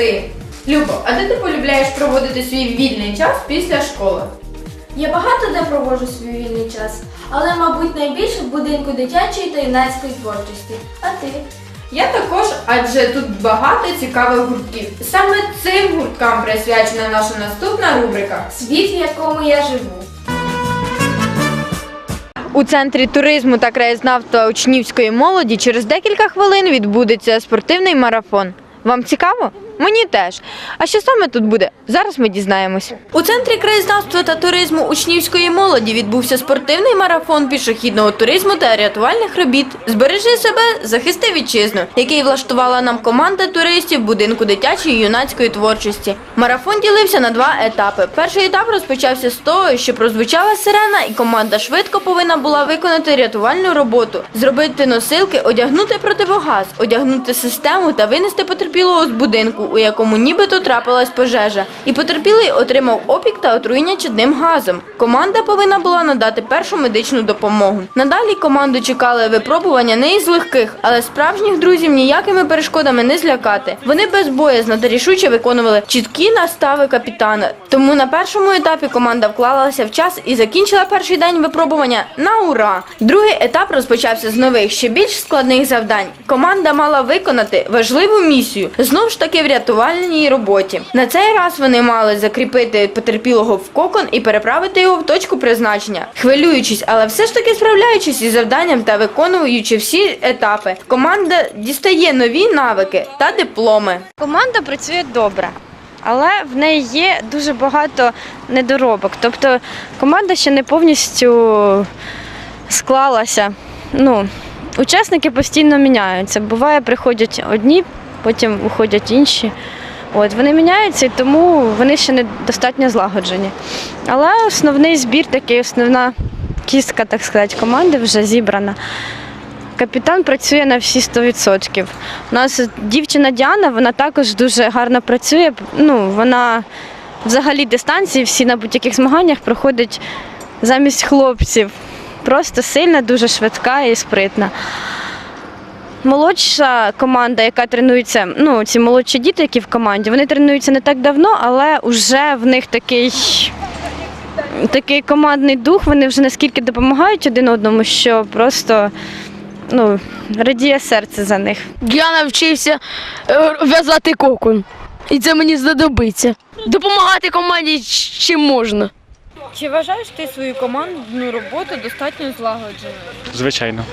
Ти. Любо, а де ти полюбляєш проводити свій вільний час після школи? Я багато де проводжу свій вільний час, але, мабуть, найбільше в будинку дитячої та юнацької творчості. А ти? Я також, адже тут багато цікавих гуртків. Саме цим гурткам присвячена наша наступна рубрика. Світ, в якому я живу. У центрі туризму та краєзнавства учнівської молоді через декілька хвилин відбудеться спортивний марафон. Вам цікаво? Мені теж. А що саме тут буде? Зараз ми дізнаємось. У центрі краєзнавства та туризму учнівської молоді відбувся спортивний марафон пішохідного туризму та рятувальних робіт. Збережи себе, захисти вітчизну, який влаштувала нам команда туристів будинку дитячої юнацької творчості. Марафон ділився на два етапи. Перший етап розпочався з того, що прозвучала сирена, і команда швидко повинна була виконати рятувальну роботу, зробити носилки, одягнути противогаз, одягнути систему та винести потерпілого з будинку, у якому нібито трапилась пожежа. І потерпілий отримав опік та отруєння чадним газом. Команда повинна була надати першу медичну допомогу. Надалі команду чекали випробування не із легких, але справжніх друзів ніякими перешкодами не злякати. Вони безбоязно та рішуче виконували чіткі настави капітана. Тому на першому етапі команда вклалася в час і закінчила перший день випробування на ура. Другий етап розпочався з нових, ще більш складних завдань. Команда мала виконати важливу місію знов ж таки в рятувальній роботі. На цей раз вони мали закріпити потерпілого в кокон і переправити його в точку призначення. Хвилюючись, але все ж таки справляючись із завданням та виконуючи всі етапи, команда дістає нові навики та дипломи. Команда працює добре, але в неї є дуже багато недоробок. Тобто команда ще не повністю склалася. Ну, учасники постійно міняються. Буває, приходять одні, потім уходять інші. От, вони міняються, тому вони ще не достатньо злагоджені. Але основний збір, такий, основна кістка, так сказати, команди вже зібрана. Капітан працює на всі 100%. У нас дівчина Діана, вона також дуже гарно працює. Ну, вона взагалі дистанції всі на будь-яких змаганнях проходить замість хлопців. Просто сильна, дуже швидка і спритна. Молодша команда, яка тренується, ну, ці молодші діти, які в команді, вони тренуються не так давно, але вже в них такий такий командний дух, вони вже наскільки допомагають один одному, що просто ну, радіє серце за них. Я навчився е, в'язати кокон. І це мені знадобиться. Допомагати команді чим можна. Чи вважаєш ти свою командну роботу достатньо злагодженою? Звичайно.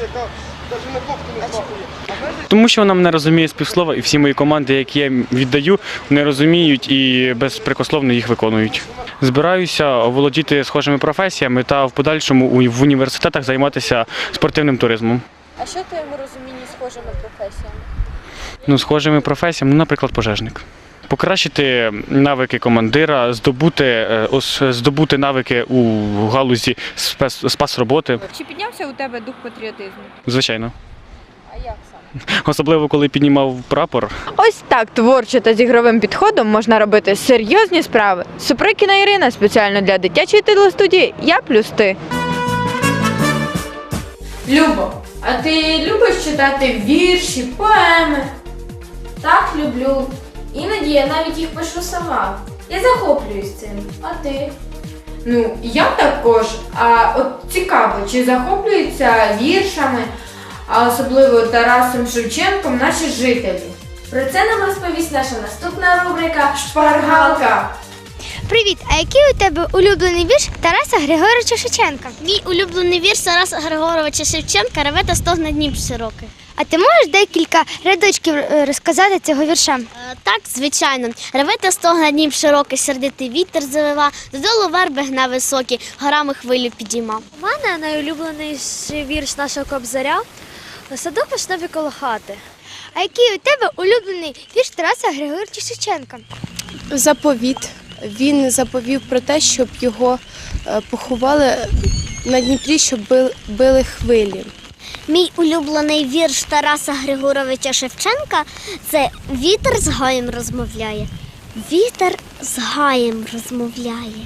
Тому що вона мене розуміє співслова, і всі мої команди, які я віддаю, вони розуміють і безпрекословно їх виконують. Збираюся володіти схожими професіями та в подальшому в університетах займатися спортивним туризмом. А що ти в розумінні схожими професіями? Ну, схожими професіями, ну, наприклад, пожежник. Покращити навики командира, здобути, е, здобути навики у галузі спас-роботи. Чи піднявся у тебе дух патріотизму? Звичайно. А як саме? Особливо, коли піднімав прапор, Ось так творчо та з ігровим підходом можна робити серйозні справи. Суприкіна Ірина спеціально для дитячої телестудії Я плюс ти. Любо, а ти любиш читати вірші, поеми? Так люблю. Іноді я навіть їх пишу сама. Я захоплююсь цим. А ти? Ну, я також. А от цікаво, чи захоплюються віршами, а особливо Тарасом Шевченком, наші жителі? Про це нам розповість наша наступна рубрика Шпаргалка. Привіт, а який у тебе улюблений вірш Тараса Григоровича Шевченка? Мій улюблений вірш Тараса Григоровича Шевченка реве та стогне Дніп широкий. А ти можеш декілька рядочків е, розказати цього вірша? Е, Так, звичайно, реве та стогне Дніп широкий, сердитий вітер завива, додолу верби гна високі, горами хвилю підіймав. У мене найулюбленіший вірш нашого кобзаря садок вишневі коло хати. А який у тебе улюблений вірш Тараса Григоровича Шевченка? заповіт. Він заповів про те, щоб його е, поховали на Дніпрі, щоб били хвилі. Мій улюблений вірш Тараса Григоровича Шевченка це Вітер з гаєм розмовляє. Вітер з гаєм розмовляє.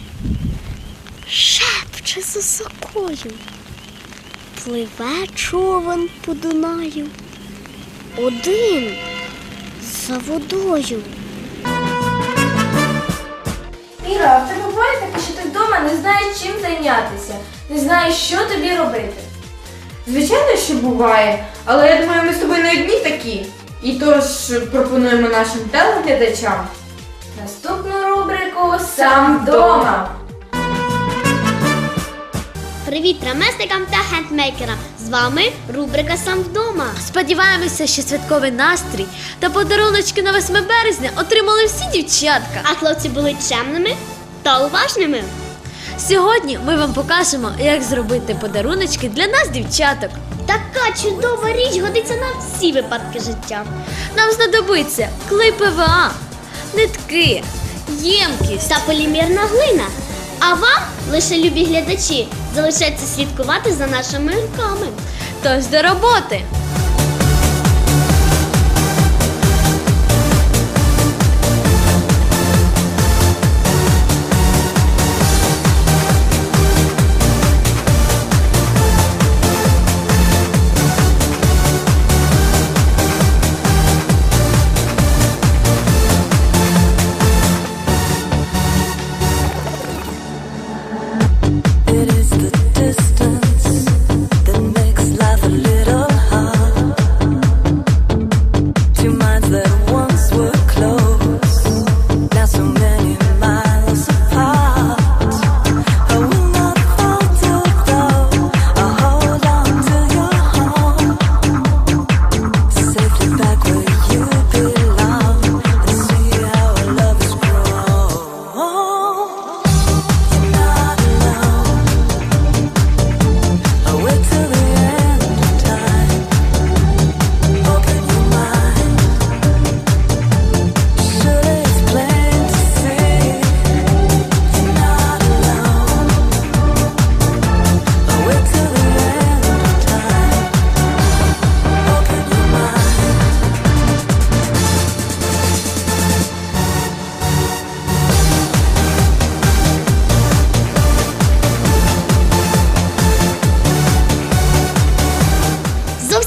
Шепче за сокою. Пливе човен по Дунаю. Один за водою. Іра, в тебе буває таке, що ти вдома не знаєш чим зайнятися, не знаєш, що тобі робити. Звичайно, що буває, але я думаю, ми з тобою не одні такі. І тож пропонуємо нашим телеглядачам Наступну рубрику Сам вдома. Привіт ремесникам та хендмейкерам! З вами рубрика Сам вдома. Сподіваємося, що святковий настрій та подаруночки на 8 березня отримали всі дівчатка. А хлопці були чемними та уважними. Сьогодні ми вам покажемо, як зробити подаруночки для нас, дівчаток. Така чудова річ годиться на всі випадки життя. Нам знадобиться клей ПВА, нитки, ємкість. Та полімірна глина. А вам, лише любі глядачі, залишається слідкувати за нашими руками. Тож до роботи.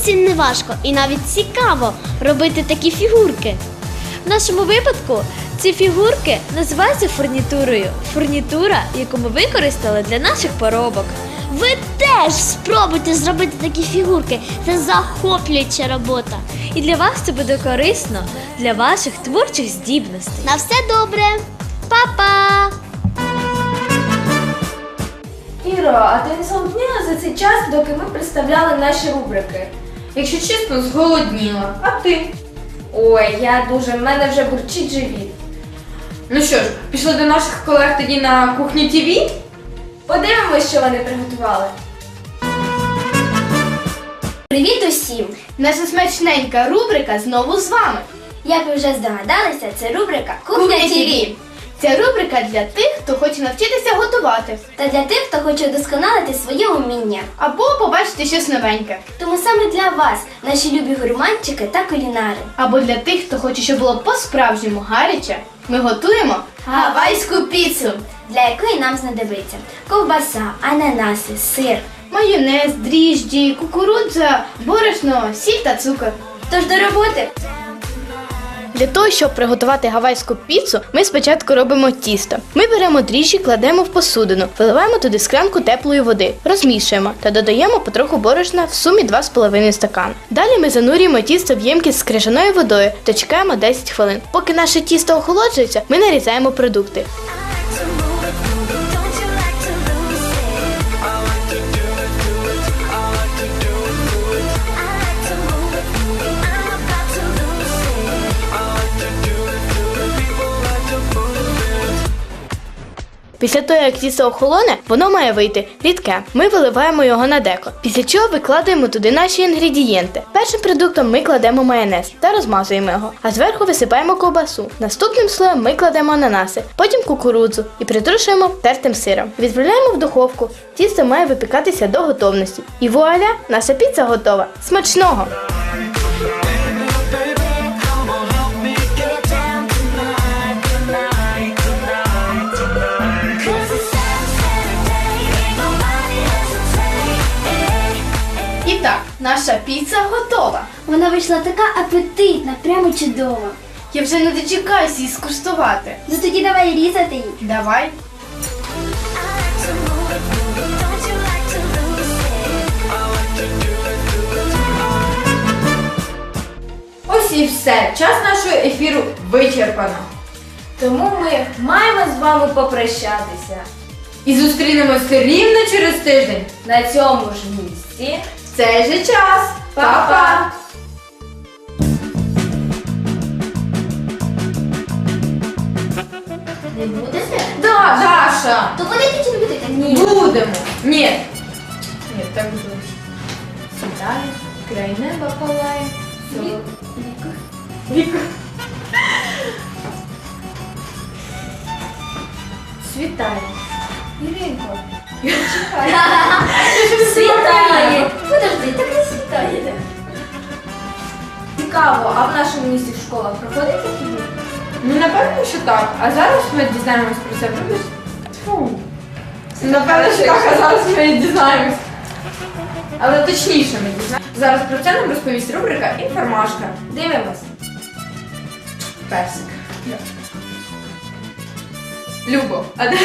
Зовсім не важко і навіть цікаво робити такі фігурки. В нашому випадку ці фігурки називаються фурнітурою. Фурнітура, яку ми використали для наших поробок. Ви теж спробуйте зробити такі фігурки. Це захоплююча робота. І для вас це буде корисно для ваших творчих здібностей. На все добре. Па-па! Іро, а ти не самотніла за цей час, доки ми представляли наші рубрики? Якщо чесно, зголодніла. А ти? Ой, я дуже, в мене вже бурчить живіт. Ну що ж, пішли до наших колег тоді на кухні ТВ? Подивимось, що вони приготували. Привіт усім! Наша смачненька рубрика знову з вами. Як ви вже здогадалися, це рубрика Кухня ТВ. Це рубрика для тих, хто хоче навчитися готувати та для тих, хто хоче вдосконалити своє уміння. або побачити щось новеньке, Тому саме для вас, наші любі гурманчики та кулінари. або для тих, хто хоче, щоб було по-справжньому гаряче, ми готуємо гавайську піцу. для якої нам знадобиться ковбаса, ананаси, сир. Майонез, дріжджі, кукурудза, борошно, сіль та цукор. Тож до роботи! Для того, щоб приготувати гавайську піцу, ми спочатку робимо тісто. Ми беремо дріжджі, кладемо в посудину, виливаємо туди склянку теплої води, розмішуємо та додаємо потроху борошна в сумі 2,5 стакан. Далі ми занурюємо тісто в ємкість з крижаною водою та чекаємо 10 хвилин. Поки наше тісто охолоджується, ми нарізаємо продукти. Після того, як тісто охолоне, воно має вийти рідке. Ми виливаємо його на деко, після чого викладаємо туди наші інгредієнти. Першим продуктом ми кладемо майонез та розмазуємо його, а зверху висипаємо ковбасу. Наступним слоєм ми кладемо ананаси, потім кукурудзу і притрушуємо тертим сиром. Відправляємо в духовку. Тісто має випікатися до готовності. І вуаля, наша піца готова. Смачного! Наша піца готова. Вона вийшла така апетитна, прямо чудова. Я вже не дочекаюся її скуштувати. Ну тоді давай різати її. Давай. Ось і все. Час нашого ефіру вичерпано. Тому ми маємо з вами попрощатися. І зустрінемося рівно через тиждень. На цьому ж місці. В цей же час. Па-па! Не будете? Да, Даша! То будете чи не будете? Ні. Будемо. Ні. Ні, так буде. Сідає, край неба палає. Віка. Світає. Іринко. Світає. Подожди, так не світає. Цікаво, а в нашому місті в школах проходить такі? дні? Ну, напевно, що так. А зараз ми дізнаємось про це. Правда? Фу. Напевно, що так, а зараз ми дізнаємось. Але точніше ми дізнаємось. Зараз про це нам розповість рубрика Інформашка. Дивимось. Персик. Любо, а де?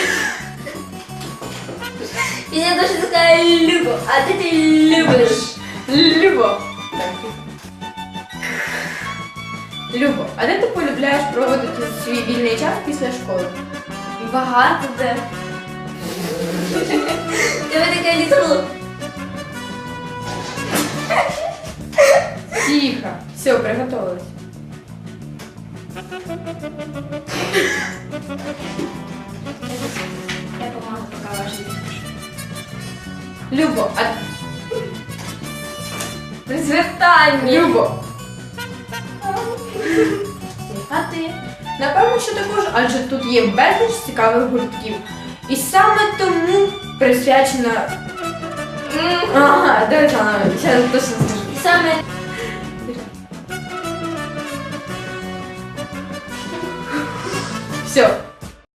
І я дуже така Любо, а ти ти любиш. Любо. Так. Любо, а де ти полюбляєш проводити свій вільний час після школи? Багато де. Тебе така літеру. Тихо. Все, приготовились. Я помогу, пока ваш Любо, а Звертання. Любо. А ти? Напевно, що також, адже тут є безліч цікавих гуртків. І саме тому присвячена. Ага, давай зараз точно скажу. Саме Все,